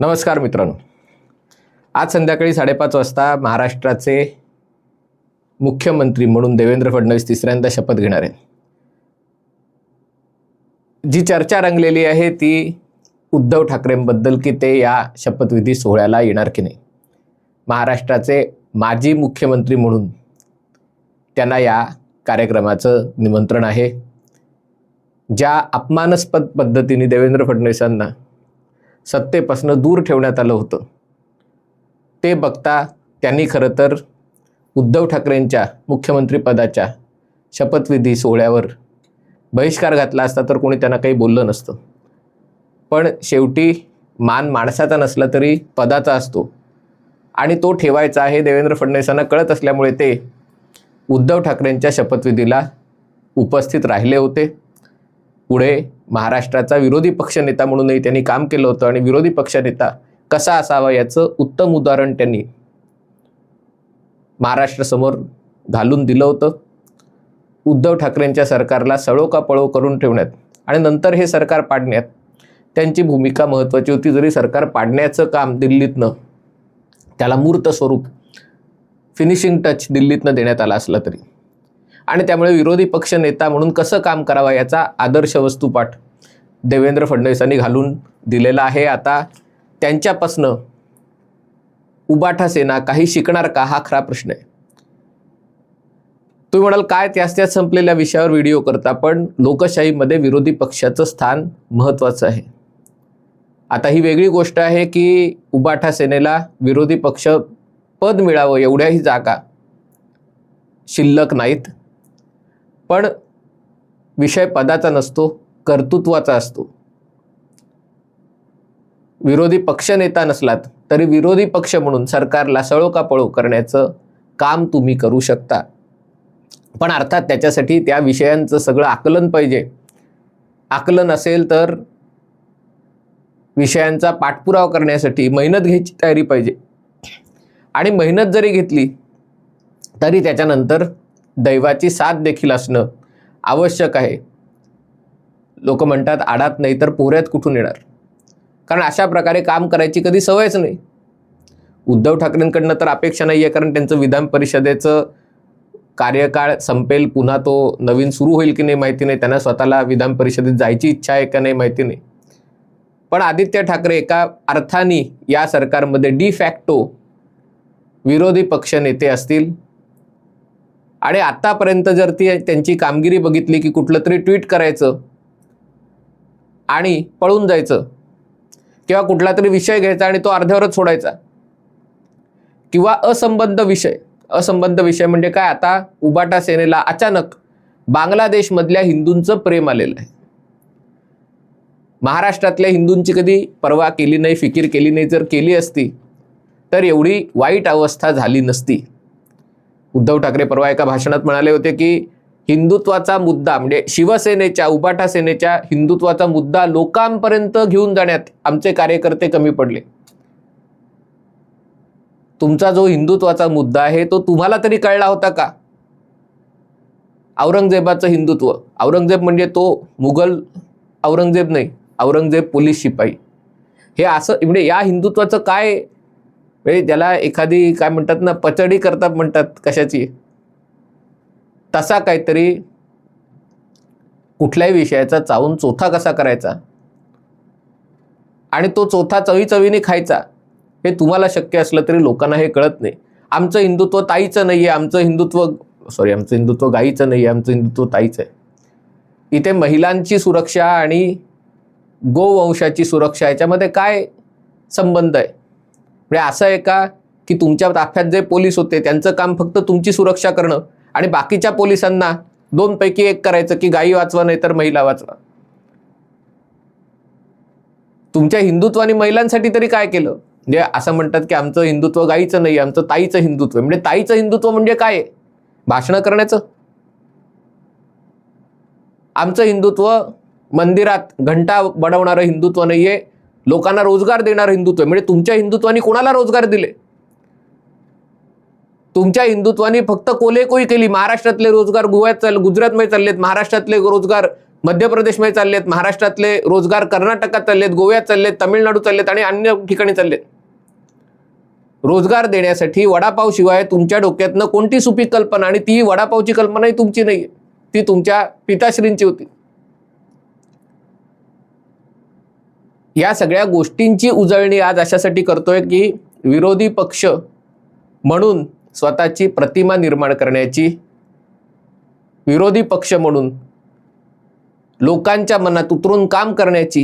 नमस्कार मित्रांनो. आज संध्याकाळी साडेपाच वाजता महाराष्ट्राचे मुख्यमंत्री म्हणून देवेंद्र फडणवीस तिसऱ्यांदा शपथ घेणार आहेत. जी चर्चा रंगलेली आहे ती उद्धव ठाकरेंबद्दल की ते या शपथविधी सोहळ्याला येणार की नाही? महाराष्ट्राचे माजी मुख्यमंत्री म्हणून त्यांना या कार्यक्रमाचं निमंत्रण आहे. ज्या अपमानास्पद पद्धतीने देवेंद्र फडणवीसांना सत्तेपासून दूर ठेवण्यात आलं होतं. ते बघता त्यांनी खरं तर उद्धव ठाकरेंच्या मुख्यमंत्रीपदाच्या शपथविधी सोहळ्यावर बहिष्कार घातला असता तर कोणी त्यांना काही बोललं नसतं. पण शेवटी मान माणसाचा नसला तरी पदाचा असतो. आणि तो ठेवायचा आहे देवेंद्र फडणवीसांना कळत असल्यामुळे ते उद्धव ठाकरेंच्या शपथविधीला उपस्थित राहिले होते. पुढे महाराष्ट्राचा विरोधी पक्षनेता म्हणूनही त्यांनी काम केलं होतं आणि विरोधी पक्षनेता कसा असावा याचं उत्तम उदाहरण त्यांनी महाराष्ट्रासमोर घालून दिलं होतं. उद्धव ठाकरेंच्या सरकारला सळो का पळो करून ठेवण्यात आणि नंतर हे सरकार पाडण्यात त्यांची भूमिका महत्त्वाची होती. जरी सरकार पाडण्याचं काम दिल्लीतनं त्याला मूर्त स्वरूप फिनिशिंग टच दिल्लीतनं देण्यात आला असला तरी. आणि त्यामुळे विरोधी पक्ष नेता म्हणून कसं काम करावं याचा आदर्श वस्तुपाठ देवेंद्र फडणवीसांनी घालून दिलेला आहे. आता त्यांच्यापासनं उबाठा सेना काही शिकणार का हा खरा प्रश्न आहे. तुम्ही म्हणाल काय त्याच त्याच संपलेल्या विषयावर व्हिडिओ करता पण लोकशाहीमध्ये विरोधी पक्षाचं स्थान महत्त्वाचं आहे. आता ही वेगळी गोष्ट आहे की उबाठा सेनेला विरोधी पक्ष पद मिळावं एवढ्याही जागा शिल्लक नाहीत. पण विषय पदाचा नसतो कर्तृत्वाचा असतो. विरोधी पक्षनेता नसलात तरी विरोधी पक्ष म्हणून सरकारला सळो का पळो करण्याचं काम तुम्ही करू शकता. पण अर्थात त्याच्यासाठी त्या विषयांचं सगळं आकलन पाहिजे. आकलन असेल तर विषयांचा पाठपुरावा करण्यासाठी मेहनत घ्यायची तयारी पाहिजे. आणि मेहनत जरी घेतली तरी त्याच्यानंतर दैवाची साथ देखील असणं आवश्यक आहे. लोक म्हणतात आडात नाही तर पोहऱ्यात कुठून येणार? कारण अशा प्रकारे काम करायची कधी सवयच नाही. उद्धव ठाकरेंकडनं तर अपेक्षा नाही आहे कारण त्यांचं विधान परिषदेचं कार्यकाळ संपेल पुन्हा तो नवीन सुरू होईल की नाही माहिती नाही त्यांना स्वतःला विधान परिषदेत जायची इच्छा आहे का नाही माहिती नाही. पण आदित्य ठाकरे एका अर्थाने या सरकारमध्ये डी फॅक्टो विरोधी पक्ष नेते असतील आणि आतापर्यंत जर ती त्यांची कामगिरी बघितली की कुठलं तरी ट्विट करायचं आणि पळून जायचं किंवा कुठला तरी विषय घ्यायचा आणि तो अर्ध्यावरच सोडायचा किंवा असंबद्ध विषय असंबद्ध विषय म्हणजे काय? आता उबाटा सेनेला अचानक बांगलादेशमधल्या हिंदूंचं प्रेम आलेलं आहे. महाराष्ट्रातल्या हिंदूंची कधी पर्वा केली नाही फिकीर केली नाही जर केली असती तर एवढी वाईट अवस्था झाली नसती. उद्धव ठाकरे परवा एका भाषणात म्हणाले होते की हिंदुत्वाचा मुद्दा म्हणजे शिवसेनेच्या उबाटा सेनेच्या हिंदुत्वाचा मुद्दा लोकांपर्यंत घेऊन जाण्यात आमचे कार्यकर्ते कमी पडले. तुमचा जो हिंदुत्वाचा मुद्दा आहे तो तुम्हाला तरी कळला होता का? औरंगजेबाचं हिंदुत्व. औरंगजेब म्हणजे तो मुघल औरंगजेब नाही औरंगजेब पोलीस शिपाई. हे असं म्हणजे या हिंदुत्वाचं काय म्हणजे ज्याला एखादी काय म्हणतात ना पचडी करतात म्हणतात कशाची. तसा काहीतरी कुठल्याही विषयाचा चावून चोथा कसा करायचा? आणि तो चोथा चवी चवीने खायचा हे तुम्हाला शक्य असलं तरी लोकांना हे कळत नाही. आमचं हिंदुत्व ताईचं नाही आहे आमचं हिंदुत्व सॉरी आमचं हिंदुत्व गाईचं नाही आहे आमचं हिंदुत्व ताईचं आहे. इथे महिलांची सुरक्षा आणि गोवंशाची सुरक्षा याच्यामध्ये काय संबंध आहे? म्हणजे असं आहे का की तुमच्या ताफ्यात जे पोलीस होते त्यांचं काम फक्त तुमची सुरक्षा करणं आणि बाकीच्या पोलिसांना दोनपैकी एक करायचं की गायी वाचवा नाही तर महिला वाचवा? तुमच्या हिंदुत्वाने महिलांसाठी तरी काय केलं? म्हणजे असं म्हणतात की आमचं हिंदुत्व गाईचं नाही आमचं ताईचं हिंदुत्व म्हणजे ताईचं हिंदुत्व म्हणजे काय भाषण भाषणं करण्याचं? आमचं हिंदुत्व मंदिरात घंटा बडवणारं हिंदुत्व नाहीये लोकांना रोजगार देणारं हिंदुत्व आहे. म्हणजे तुमच्या हिंदुत्वाने कोणाला रोजगार दिले? तुमच्या हिंदुत्वाने फक्त कोलेकोई केली. महाराष्ट्रातले रोजगार गोव्यात चाल गुजरातमध्ये चाललेत महाराष्ट्रातले रोजगार मध्य प्रदेशमध्ये चाललेत महाराष्ट्रातले रोजगार कर्नाटकात चाललेत गोव्यात चाललेत तमिळनाडू चाललेत आणि अन्य ठिकाणी चाललेत. रोजगार देण्यासाठी वडापाव शिवाय तुमच्या डोक्यातनं कोणती सुपीक कल्पना? आणि ती वडापावची कल्पनाही तुमची नाही ती तुमच्या पिताश्रींची होती. या सगळ्या गोष्टींची उजळणी आज अशासाठी करतोय की विरोधी पक्ष म्हणून स्वतःची प्रतिमा निर्माण करण्याची विरोधी पक्ष म्हणून लोकांच्या मनात उतरून काम करण्याची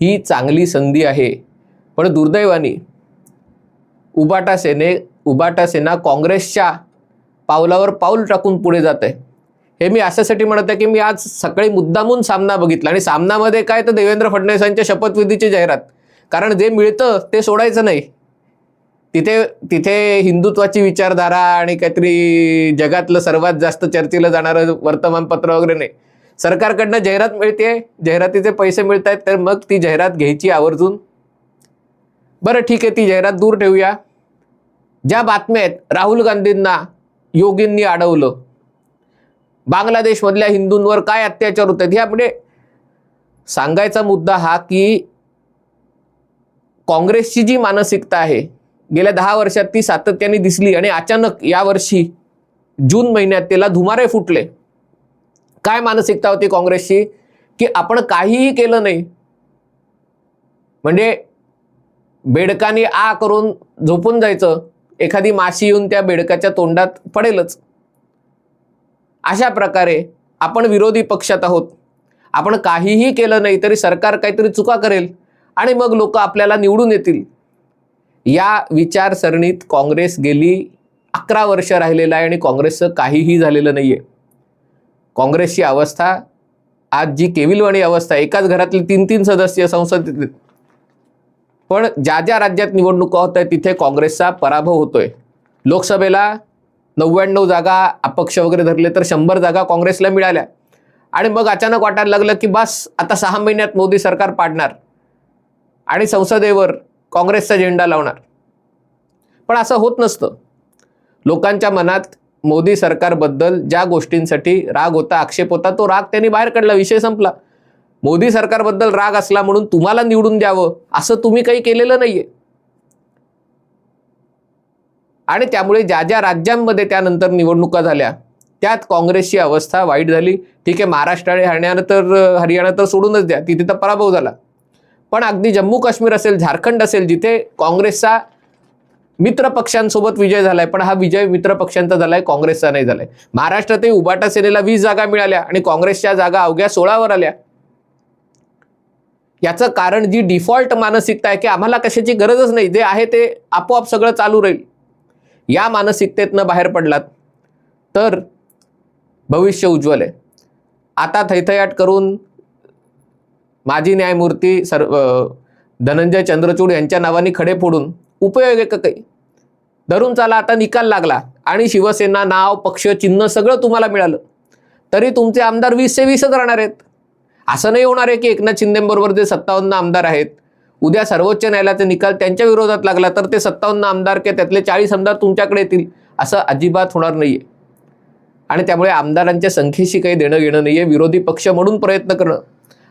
ही चांगली संधी आहे. पण दुर्दैवाने उबाटा सेने उबाटा सेना काँग्रेसच्या पावलावर पाऊल टाकून पुढे जात आहे. हे मी अशासाठी म्हणत आहे की मी आज सकाळी मुद्दामून सामना बघितला. आणि सामनामध्ये काय तर देवेंद्र फडणवीसांच्या शपथविधीची जाहिरात. कारण जे मिळतं ते सोडायचं नाही. तिथे तिथे हिंदुत्वाची विचारधारा आणि काहीतरी जगातलं सर्वात जास्त चर्चेलं जाणारं वर्तमानपत्र वगैरे नाही. सरकारकडनं जाहिरात मिळते जाहिरातीचे पैसे मिळत आहेत तर मग ती जाहिरात घ्यायची आवर्जून. बरं ठीक आहे ती जाहिरात दूर ठेवूया. ज्या बातम्या आहेत राहुल गांधींना योगींनी अडवलं. बांगलादेशमधल्या हिंदूंवर काय अत्याचार होत आहेत? ह्यापुढे सांगायचा मुद्दा हा की काँग्रेसची जी मानसिकता आहे गेल्या दहा वर्षात ती सातत्याने दिसली आणि अचानक यावर्षी जून महिन्यात त्याला धुमारे फुटले. काय मानसिकता होती काँग्रेसची? की आपण काहीही केलं नाही. म्हणजे बेडकाने आ करून झोपून जायचं. एखादी माशी येऊन त्या बेडकाच्या तोंडात पडेलच. अशा प्रकारे आपण विरोधी पक्षात आहोत. आपण काहीही केलं नाही तरी सरकार काहीतरी चुका करेल आणि मग लोक आपल्याला निवडून येतील. या विचारसरणीत काँग्रेस गेली अकरा वर्ष राहिलेलं आहे आणि काँग्रेसचं काहीही झालेलं नाही आहे काँग्रेसची अवस्था आज जी केविलवाणी अवस्था आहे एकाच घरातले तीन तीन सदस्य संसदेत पण ज्या ज्या राज्यात निवडणुका होत आहेत तिथे काँग्रेसचा पराभव होतोय. लोकसभेला नव्याण्णव जागा अपक्ष वगैरे धरले तर शंभर जागा काँग्रेसला मिळाल्या. आणि मग अचानक वाटायला लागलं की बस आता सहा महिन्यात मोदी सरकार पाडणार. आणि संसदेवर काँग्रेसचा झेंडा लावणार. पण असं होत नसतं. लोकांच्या मनात मोदी सरकारबद्दल ज्या गोष्टींसाठी राग होता आक्षेप होता तो राग त्यांनी बाहेर काढला विषय संपला. मोदी सरकारबद्दल राग असला म्हणून तुम्हाला निवडून द्यावं असं तुम्ही काही केलेलं नाहीये. आणि त्यामुळे ज्या ज्या राज्यांमध्ये त्यानंतर निवडणुका झाल्या त्यात काँग्रेसची अवस्था वाईट झाली. ठीक आहे महाराष्ट्र आणि हरियाणा तर हरियाणा तर सोडूनच द्या तिथे तर पराभव झाला. पण अगदी जम्मू काश्मीर असेल झारखंड असेल जिथे काँग्रेसचा मित्रपक्षांसोबत विजय झालाय पण हा विजय मित्रपक्षांचा झालाय काँग्रेसचा नाही झालाय. महाराष्ट्रातही उबाटा सेनेला वीस जागा मिळाल्या आणि काँग्रेसच्या जागा अवघ्या सोळावर आल्या. याचं कारण जी डिफॉल्ट मानसिकता आहे की आम्हाला कशाची गरजच नाही जे आहे ते आपोआप सगळं चालू राहील. या मानसिकतेतनं बाहेर पडलात तर भविष्य उज्ज्वल आहे. आता थैथयाट करून माजी न्यायमूर्ती सर धनंजय चंद्रचूड यांच्या नावाने खडे फोडून उपयोग आहे का काही. धरून चाला आता निकाल लागला आणि शिवसेना नाव पक्ष चिन्ह सगळं तुम्हाला मिळालं. तरी तुमचे आमदार वीसशे वीसच राहणार आहेत. असं नाही होणार आहे की एकनाथ शिंदेबरोबर जे सत्तावन्न आमदार आहेत उद्या सर्वोच्च न्यायालयाचा निकाल त्यांच्या विरोधात लागला तर ते सत्तावन्न आमदार किंवा त्यातले चाळीस आमदार तुमच्याकडे येतील असं अजिबात होणार नाहीये. आणि त्यामुळे आमदारांच्या संख्येशी काही देणं घेणं नाहीये विरोधी पक्ष म्हणून प्रयत्न करणं.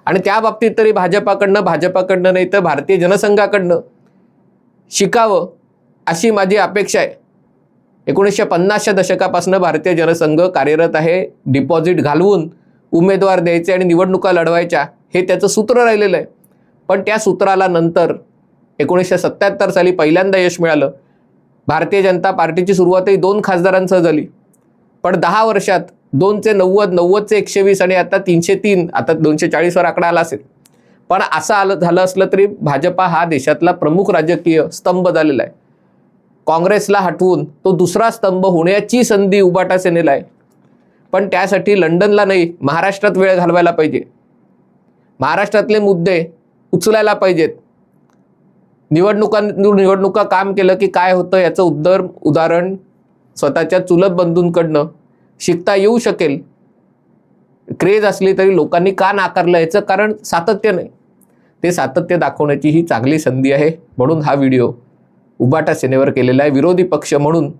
आणि त्या बाबतीत तरी भाजपाकडनं भाजपाकडनं नाही तर भारतीय जनसंघाकडनं शिकावं अशी माझी अपेक्षा आहे. एकोणीसशे पन्नासच्या दशकापासून भारतीय जनसंघ कार्यरत आहे डिपॉझिट घालवून उमेदवार द्यायचे आणि निवडणुका लढवायच्या हे त्याचं सूत्र राहिलेलं आहे. पण त्या सूत्राला नंतर एकोणीसशे सत्त्याहत्तर साली पहिल्यांदा यश मिळालं. भारतीय जनता पार्टीची सुरुवातही दोन खासदारांसह झाली. पण दहा वर्षात दोनचे नव्वद नव्वदचे एकशे वीस आणि आता तीनशे तीन आता दोनशे चाळीसवर आकडा आला असेल. पण असं आलं झालं असलं तरी भाजपा हा देशातला प्रमुख राजकीय स्तंभ झालेला आहे. काँग्रेसला हटवून तो दुसरा स्तंभ होण्याची संधी उबाटा सेनेला आहे. पण त्यासाठी लंडनला नाही महाराष्ट्रात वेळ घालवायला पाहिजे. महाराष्ट्रातले मुद्दे उचलायला पाहिजेत. निवडणुका निवडणुका काम केलं की काय होतं याचं उद्दर उदाहरण स्वतःच्या चुलत बंधूंकडनं. शिकता येऊ शकेल. क्रेज असली तरी लोकांनी का नाकारलं याचं कारण सातत्य नाही. ते सातत्य दाखवण्याची ही चांगली संधी आहे. म्हणून हा व्हिडिओ उबाटा सेनेवर केलेला आहे. विरोधी पक्ष म्हणून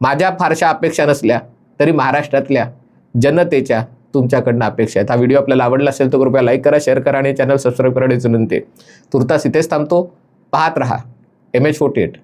माझ्या फारशा अपेक्षा नसल्या तरी महाराष्ट्रातल्या जनतेच्या तुमच्याकडनं अपेक्षा आहेत. हा व्हिडिओ आपल्याला आवडला असेल तर कृपया लाईक करा शेअर करा आणि चॅनल सबस्क्राईब करण्याची विनंती तुर्तास इथेच थांबतो. पाहत रहा. M H forty eight